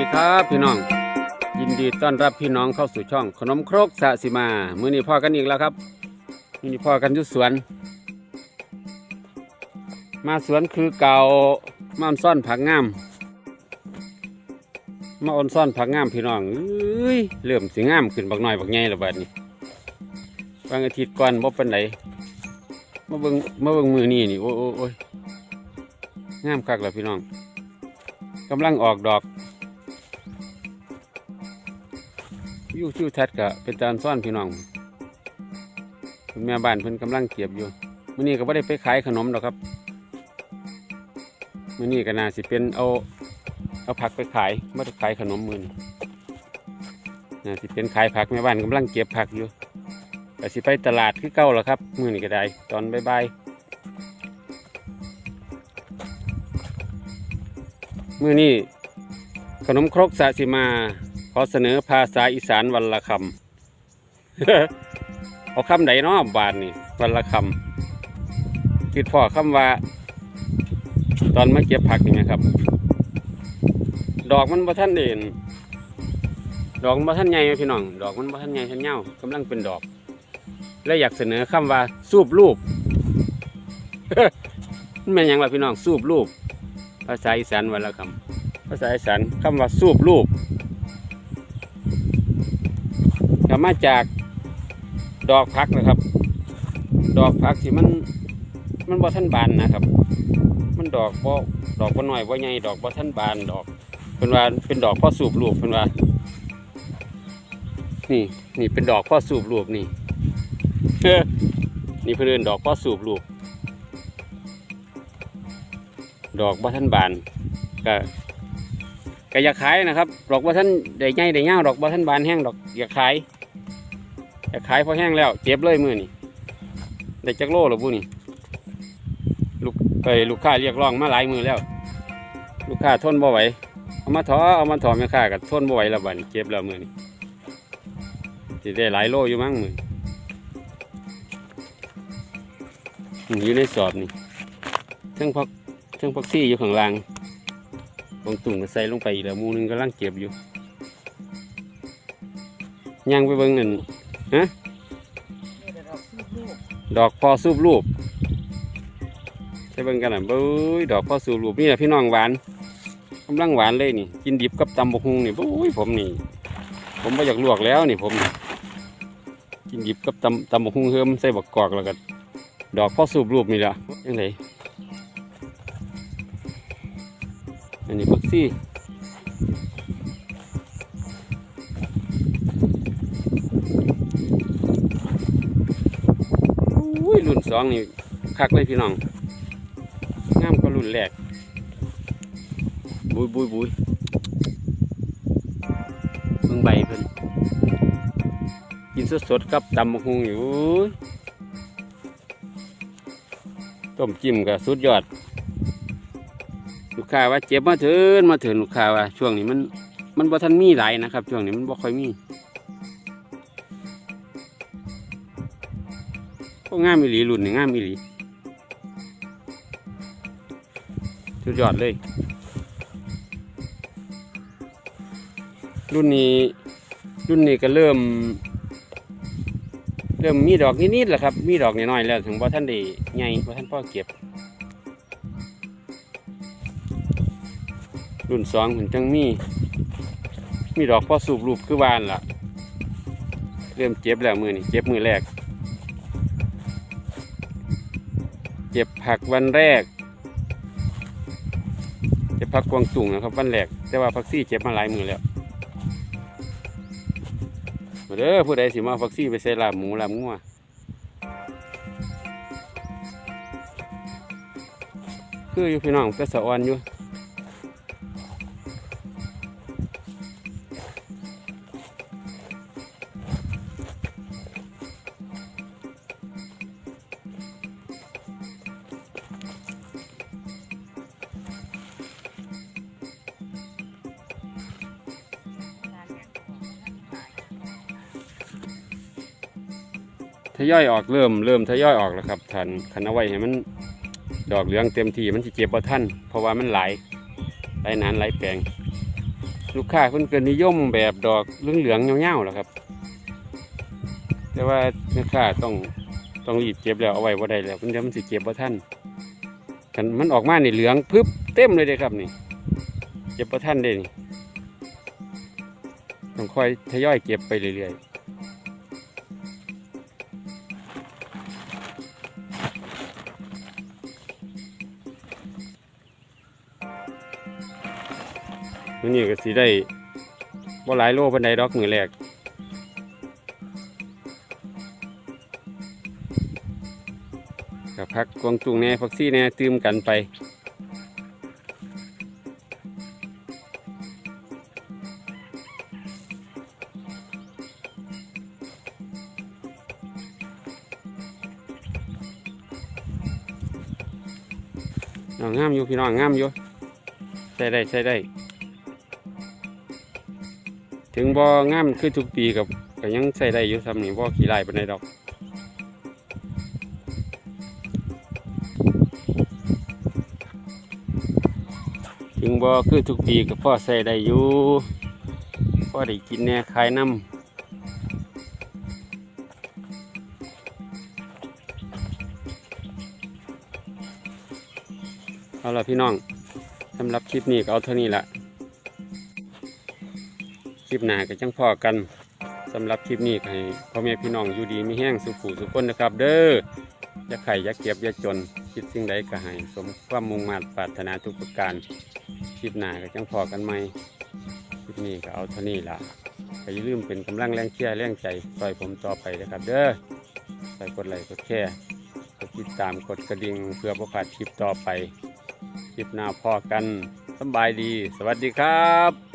ดีครับพี่น้อง ยินดีต้อนรับพี่น้องเข้าสู่ช่อง ขนมครกสะสิมา มื้อนี้พ่อกันอีกแล้วครับมื้อนี้พ่อกันยู่สวน มาสวนคือเก่ามาออนซ่อนผักงาม มาออนซ่อนผักงามพี่น้องเอ้ยเริ่มสิงามขึ้นบักหน่อยบักใหญ่แล้วบัดนี้บางอาทิตย์ก่อนบ่เป็นไหนมาเบิ่งมาเบิ่งมือนี่นี่โอ้ยโอ้ยโอ้ยงามคักแล้วพี่น้องกำลังออกดอก วิวทิวทัศน์ก็เป็นตานซ่อนพี่น้องคุณแม่บ้านเพิ่นกำลังเก็บอยู่มื้อนี้ก็บ่ได้ไปขายขนมดอกครับมื้อนี้ก็น่าสิเป็นเอาเอาผักไปขายบ่ได้ขายขนมมือนี้น่าสิเป็นขายผักแม่บ้านกำลังเก็บผักอยู่ก็สิไปตลาดคือเก่าแล้วครับมื้อนี้ก็ได้ตอนบ่ายมื้อนี้ขนมครกสะสิมา อเสนอภาษาอีสานวันละคำ เอาคำไหนเนาะบาทนี่วันละคำคิดพ่อคำว่า ตอนมาเก็บผักนี่นะครับ ดอกมันบ่ท่านเด่นดอกมันบ่ท่านใหญ่พี่น้อง ดอกมันบ่ท่านใหญ่ท่านเหี่ยวกำลังเป็นดอก และอยากเสนอคำว่าสูบรูปมันเป็นยังล่ะพี่น้องสูบรูปภาษาอีสานวันละคำภาษาอีสานคำว่าสูบรูป ก็มาจากดอกพักนะครับ ดอกพักที่มันมันบ่ทันบานนะครับ มันดอกบ่ดอกบ่น้อยบ่ใหญ่ดอกบ่ทันบานดอกเป็นว่าเป็นดอกพ่อสูบลูกเป็นว่า นี่นี่เป็นดอกพ่อสูบลูกนี่นี่เพื่อนดอกพ่อสูบลูกดอกบ่ทันบานก็ก็อยากขายนะครับ ดอกบ่ทันได้ใหญ่ได้ยาวดอกบ่ทันบานแห้งดอกอยากขาย อยากขายพอแห้งแล้วเจ็บเลยมือนี่ได้จักโลหรือบุนี่ลูกเอ้ยลูกค้าเรียกร้องมาหลายมือแล้ว ลูกค้าทนบ่ไหวเอามาถอเอามาถอแม่ค้ากับทนบ่ไหวแล้วบันเจ็บแล้วมือนี่สิได้หลายโลอยู่มั้งมืออยู่ในสอบนี่เทั้งพักเทั้งพักซี่อยู่ข้างล่างบางตุ่มก็ใส่ลงไปอีกแล้วมูหนึงกำลังเก็บอยู่ย่างไปเบิ่งนั่น นี่เดี๋ยวเราซื้อกพอสูบรูปใช่เบิ่งกันอะเบ้ยดอกพอสูบรูปนี่แหละพี่น้องหวานกำลังหวานเลยนี่ กินดิบกับตำบกฮุงนี่โอ้ยผมนี่ ผมไม่อยากลวกแล้วนี่ผมกินดิบกับตำตำบกฮุงเฮิมใส่บักกอกแล้วก็ดอกพอสูบรูปนี่แหละยังไงอันนี้พักซี่ รุ่นสองนี่คักเลยพี่น้องงามกว่ารุ่นแรก บุยบุยบุยเบิ่งใบเพิ่นกินสดๆกับตำบักหุงอยู่อุ้ยต้มจิ้มก็สุดยอด ลูกค้าว่าเจ็บมาเถินมาเถินลูกค้าว่า ช่วงนี้มันมันบ่ทันมีหลายนะครับ ช่วงนี้มันบ่ค่อยมี ก็งามอีหลีรุ่นนี่งามอีหลีสุดยอดเลย รุ่นนี้ รุ่นนี้ก็เริ่ม เริ่มมีดอกนิดๆแหละครับ มีดอกน้อยๆแล้ว ถึงว่าท่านได้ใหญ่ว่าท่านพ่อเก็บ รุ่นสองถึงจังมี มีดอกพ่อสูบรูปคือวานล่ะ เริ่มเจ็บแล้วมือนี่เจ็บมือแรก ผักวันแรก จะพักกวางตุ่งนะครับ วันแรก แต่ว่าผักซี่เจ็บมาหลายมือแล้วมาเด้อผู้ใดสิมาผักซี่ไปใส่ลาบหมูลาบงัวคืออยู่พี่น้องแต่สะออนอยู่ ทยอยออกเริ่มเริ่มทยอยออกแล้วครับทันคันเอาไว้ให้มันดอกเหลืองเต็มที่มันจะเจ็บบ่ท่านเพราะว่ามันหลายหลายนานหลายแปลง ลูกค้าเพิ่นก็นิยมแบบดอกเหลืองๆเงาๆแหละครับ แต่ว่าลูกค้าต้องต้องรีบเก็บแล้วเอาไว้บ่ได้แล้วเพิ่นจะมันสิเก็บบ่ทันกันมันออกมานี่เหลืองพึบเต็มเลยเด้ครับนี่เก็บบ่ทันเด้นี่ต้องค่อยทยอยเก็บไปเรื่อยๆ มื้อนี้ก็สิได้บ่หลายโลปานใดดอกมื้อแรกกับพักกวงตุงแน่พักซี่แน่ตืมกันไปนองงามอยู่พี่น้องงามอยู่ใส่ได้ใส่ได้ ถึงบ่งามคือทุกปีกับก็ยังใส่ได้อยู่ซ้ำนี่บ่ขี้ลายปานใดดอกถึงบ่คือทุกปีก็พ่อใส่ได้อยู่พ่อได้กินแน่ขายน้ำเอาละพี่น้องสำหรับคลิปนี้ก็เอาเท่านี้ละ คลิปหน้าก็จังพอกันสำหรับคลิปนี้ให้พ่อแม่พี่น้องอยู่ดีมีแห้งสุขุสุขคนนะครับ เด้ออย่าไข่อย่าเก็บอย่าจน คิดสิ่งใดก็ให้สมความมุ่งมั่นปรารถนาทุกประการคลิปหน้าก็จังพอกันไหมคลิปนี้ก็เอาเท่านี้ละก็อย่าลืมเป็นกำลังแรงเชียร์แรงใจซอยผมต่อไปนะครับ เด้อใส่กดไลค์กดแชร์กดติดตามกดกระดิ่งเพื่อประพาดคลิปต่อไป คลิปหน้าพอกันสบายดี สวัสดีครับ